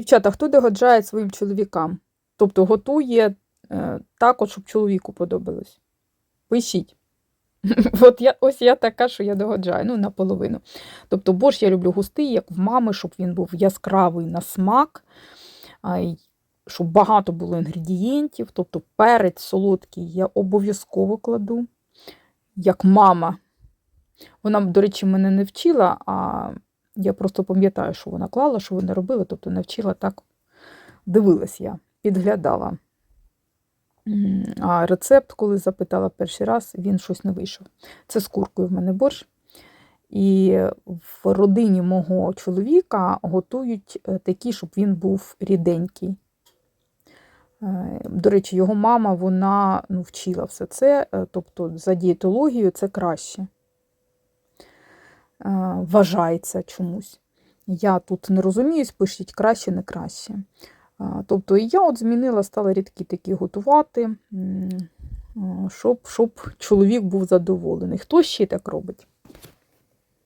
Дівчата, хто догоджає своїм чоловікам? Тобто готує е, так, от, щоб чоловіку подобалось. Пишіть. От я, ось я така, що я догоджаю, ну, наполовину. Тобто борщ я люблю густий, як в мами, щоб він був яскравий на смак, щоб багато було інгредієнтів. Тобто перець солодкий я обов'язково кладу, як мама. Вона, до речі, мене не вчила, а я просто пам'ятаю, що вона клала, що вони робили, тобто не вчила так. Дивилась я, підглядала. А рецепт, коли запитала перший раз, він щось не вийшов. Це з куркою в мене борщ. І в родині мого чоловіка готують е, такі, щоб він був ріденький. Е, До речі, його мама вона ну, вчила все це, е, тобто за дієтологією це краще. Е, Вважається чомусь. Я тут не розуміюсь, пишіть краще, не краще. Тобто і я от змінила, стала рідкі такі готувати, щоб, щоб чоловік був задоволений. Хто ще так робить?